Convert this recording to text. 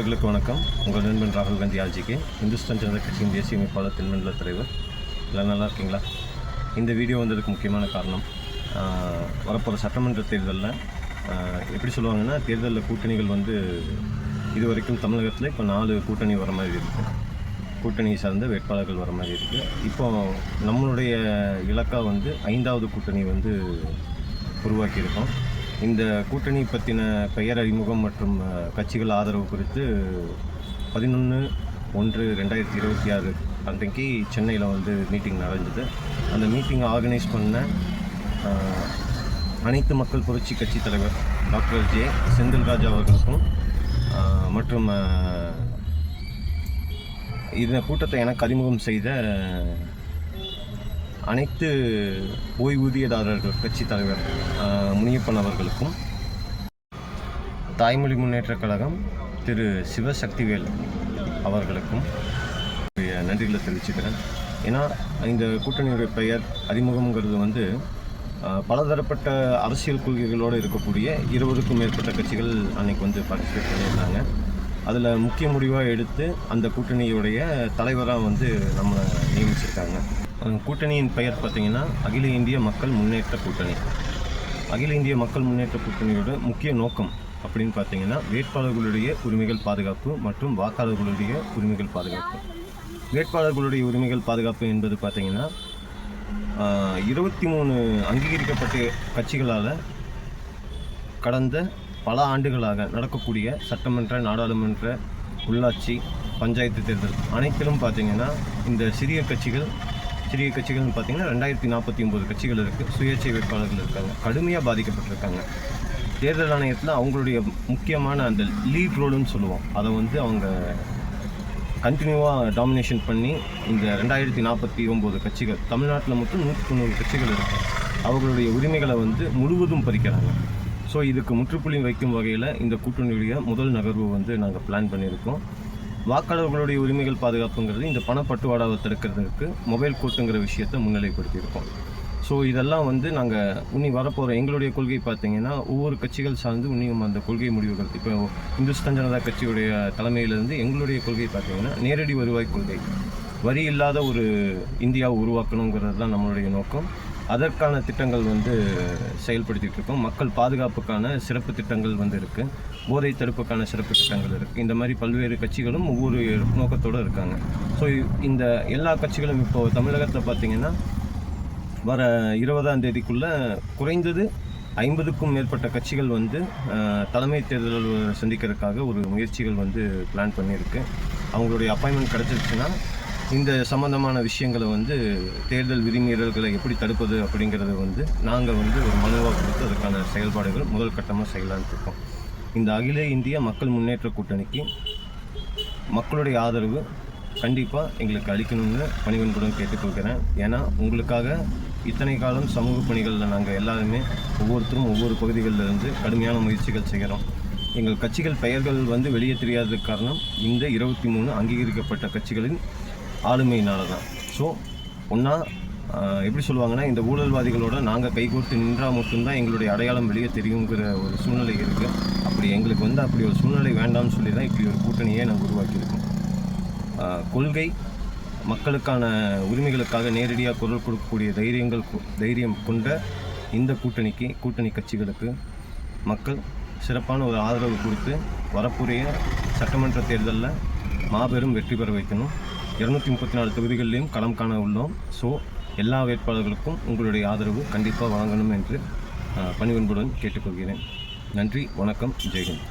நண்பர்களுக்கு வணக்கம். உங்கள் நண்பன் ராகுல் காந்தி ஆல்ஜிக்கு இந்துஸ்தான் ஜனதா கட்சியின் தேசிய அமைப்பாளர் தென்மண்டல தலைவர். எல்லாம் நல்லா இருக்கீங்களா? இந்த வீடியோ வந்ததுக்கு முக்கியமான காரணம் வரப்போகிற சட்டமன்ற தேர்தலில் எப்படி சொல்லுவாங்கன்னா தேர்தலில் கூட்டணிகள் வந்து இது வரைக்கும் தமிழகத்தில் இப்போ நாலு கூட்டணி வர மாதிரி இருக்குது கூட்டணி சார்ந்த வேட்பாளர்கள் வர மாதிரி இருக்குது இப்போ நம்மளுடைய இலக்கா வந்து ஐந்தாவது கூட்டணி வந்து உருவாக்கியிருக்கோம். இந்த கூட்டணி பற்றின பெயர் அறிமுகம் மற்றும் கட்சிகள் ஆதரவு குறித்து பதினொன்று ஒன்று ரெண்டாயிரத்தி இருபத்தி ஆறு அன்றைக்கு சென்னையில் வந்து மீட்டிங் நடந்தது. அந்த மீட்டிங் ஆர்கனைஸ் பண்ண அனைத்து மக்கள் புரட்சி கட்சி தலைவர் டாக்டர் ஜே செந்தில்ராஜ் அவர்களுக்கும் மற்றும் இந்த கூட்டத்தை எனக்கு அறிமுகம் செய்த அனைத்து ஓய்வூதியதாரர்கள் கட்சி தலைவர் முனியப்பன் அவர்களுக்கும் தாய்மொழி முன்னேற்றக் கழகம் திரு சிவசக்திவேல் அவர்களுக்கும் என்னுடைய நன்றிகளை தெரிவிச்சுக்கிறேன். ஏன்னா இந்த கூட்டணியுடைய பெயர் அறிமுகம்ங்கிறது வந்து பலதரப்பட்ட அரசியல் கொள்கைகளோடு இருக்கக்கூடிய இருபதுக்கும் மேற்பட்ட கட்சிகள் அன்னைக்கு வந்து பார்ட்டிசிபேட் பண்ணியிருந்தாங்க. அதில் முக்கிய முடிவாக எடுத்து அந்த கூட்டணியுடைய தலைவராக வந்து நம்ம நியமிச்சிருக்காங்க. அந்த கூட்டணியின் பெயர் பார்த்திங்கன்னா அகில இந்திய மக்கள் முன்னேற்ற கூட்டணி. அகில இந்திய மக்கள் முன்னேற்ற கூட்டணியோட முக்கிய நோக்கம் அப்படின்னு பார்த்தீங்கன்னா வேட்பாளர்களுடைய உரிமைகள் பாதுகாப்பு மற்றும் வாக்காளர்களுடைய உரிமைகள் பாதுகாப்பு. வேட்பாளர்களுடைய உரிமைகள் பாதுகாப்பு என்பது பார்த்திங்கன்னா இருபத்தி மூணு அங்கீகரிக்கப்பட்ட கட்சிகளால் கடந்த பல ஆண்டுகளாக நடக்கக்கூடிய சட்டமன்ற நாடாளுமன்ற உள்ளாட்சி பஞ்சாயத்து தேர்தல் அனைத்திலும் பார்த்தீங்கன்னா இந்த சிறிய கட்சிகள் சிறிய கட்சிகள்னு பார்த்தீங்கன்னா ரெண்டாயிரத்தி நாற்பத்தி ஒம்பது கட்சிகள் இருக்குது சுயேட்சை வேட்பாளர்கள் இருக்காங்க. கடுமையாக பாதிக்கப்பட்டிருக்காங்க. தேர்தல் ஆணையத்தில் அவங்களுடைய முக்கியமான அந்த லீட் ரோலுன்னு சொல்லுவோம். அதை வந்து அவங்க கண்டினியூவாக டாமினேஷன் பண்ணி இந்த ரெண்டாயிரத்தி நாற்பத்தி ஒம்பது கட்சிகள் தமிழ்நாட்டில் மட்டும் நூற்றி தொண்ணூறு கட்சிகள் இருக்குது அவர்களுடைய உரிமைகளை வந்து முழுவதும் பறிக்கிறாங்க. ஸோ இதுக்கு முற்றுப்புள்ளி வைக்கும் வகையில் இந்த கூட்டணியுடைய முதல் நகர்வு வந்து நாங்கள் பிளான் பண்ணியிருக்கோம். வாக்காளர்களுடைய உரிமைகள் பாதுகாப்புங்கிறது இந்த பணப்பட்டுவாடாவை தடுக்கிறதுக்கு மொபைல் கோட்டுங்கிற விஷயத்தை முன்னிலைப்படுத்தியிருக்கோம். ஸோ இதெல்லாம் வந்து நாங்கள் உன்னி வரப்போகிற எங்களுடைய கொள்கை பார்த்தீங்கன்னா ஒவ்வொரு கட்சிகள் சார்ந்து இன்னும் அந்த கொள்கை முடிவுகள் இப்போ இந்துஸ்தான் ஜனதா கட்சியுடைய தலைமையிலிருந்து எங்களுடைய கொள்கை பார்த்தீங்கன்னா நேரடி வருவாய் கொள்கை. வரி இல்லாத ஒரு இந்தியாவை உருவாக்கணுங்கிறது தான் நம்மளுடைய நோக்கம். அதற்கான திட்டங்கள் வந்து செயல்படுத்திட்டு இருக்கோம். மக்கள் பாதுகாப்புக்கான சிறப்பு திட்டங்கள் வந்து இருக்குது போதை தடுப்புக்கான சிறப்பு திட்டங்கள் இருக்குது இந்த மாதிரி பல்வேறு கட்சிகளும் ஒவ்வொரு நோக்கத்தோடு இருக்காங்க. ஸோ இந்த எல்லா கட்சிகளும் இப்போ தமிழகத்தில் பார்த்தீங்கன்னா வர இருபதாம் தேதிக்குள்ளே குறைந்தது ஐம்பதுக்கும் மேற்பட்ட கட்சிகள் வந்து தலைமை தேர்தல் சந்திக்கிறதுக்காக ஒரு முயற்சிகள் வந்து பிளான் பண்ணியிருக்கு. அவங்களுடைய அப்பாயின்மெண்ட் கிடச்சிருச்சுன்னா இந்த சம்பந்தமான விஷயங்களை வந்து தேர்தல் விதிமீறல்களை எப்படி தடுப்பது அப்படிங்கிறத வந்து நாங்கள் வந்து ஒரு மனுவாக கொடுத்து அதுக்கான செயல்பாடுகள் முதல் கட்டமாக செய்யலான்னு இருக்கோம். இந்த அகில இந்திய மக்கள் முன்னேற்ற கூட்டணிக்கு மக்களுடைய ஆதரவு கண்டிப்பாக எங்களுக்கு அளிக்கணும்னு பணிவன்புடன் கேட்டுக்கொள்கிறேன். ஏன்னா உங்களுக்காக இத்தனை காலம் சமூக பணிகளில் நாங்கள் எல்லாருமே ஒவ்வொருத்தரும் ஒவ்வொரு பகுதிகளில் இருந்து கடுமையான முயற்சிகள் செய்கிறோம். எங்கள் கட்சிகள் பெயர்கள் வந்து வெளியே தெரியாததுக்கு காரணம் இந்த இருபத்தி மூணு அங்கீகரிக்கப்பட்ட கட்சிகளின் ஆளுமையினால தான் ஸோ ஒன்றா எப்படி சொல்லுவாங்கன்னா இந்த ஊழல்வாதிகளோட நாங்கள் கைகோர்த்து நின்றால் மட்டும்தான் எங்களுடைய அடையாளம் வெளியே தெரியுங்கிற ஒரு சூழ்நிலை இருக்குது அப்படி எங்களுக்கு வந்து அப்படி ஒரு சூழ்நிலை வேண்டாம்னு சொல்லி தான் இப்படி ஒரு கூட்டணியை நாங்கள் உருவாக்கியிருக்கோம். கொள்கை மக்களுக்கான உரிமைகளுக்காக நேரடியாக குரல் கொடுக்கக்கூடிய தைரியங்கள் கொ- தைரியம் கொண்ட இந்த கூட்டணிக்கு கூட்டணி கட்சிகளுக்கு மக்கள் சிறப்பான ஒரு ஆதரவு கொடுத்து வரக்கூடிய சட்டமன்ற தேர்தலில் மாபெரும் வெற்றி பெற வைக்கணும். இரநூத்தி முப்பத்தி நாலு தொகுதிகளிலையும் களம் காண உள்ளோம். ஸோ எல்லா வேட்பாளர்களுக்கும் உங்களுடைய ஆதரவு கண்டிப்பாக வழங்கணும் என்று பணிவன்புடன் கேட்டுக்கொள்கிறேன். நன்றி வணக்கம் ஜெய்ஹிந்த்.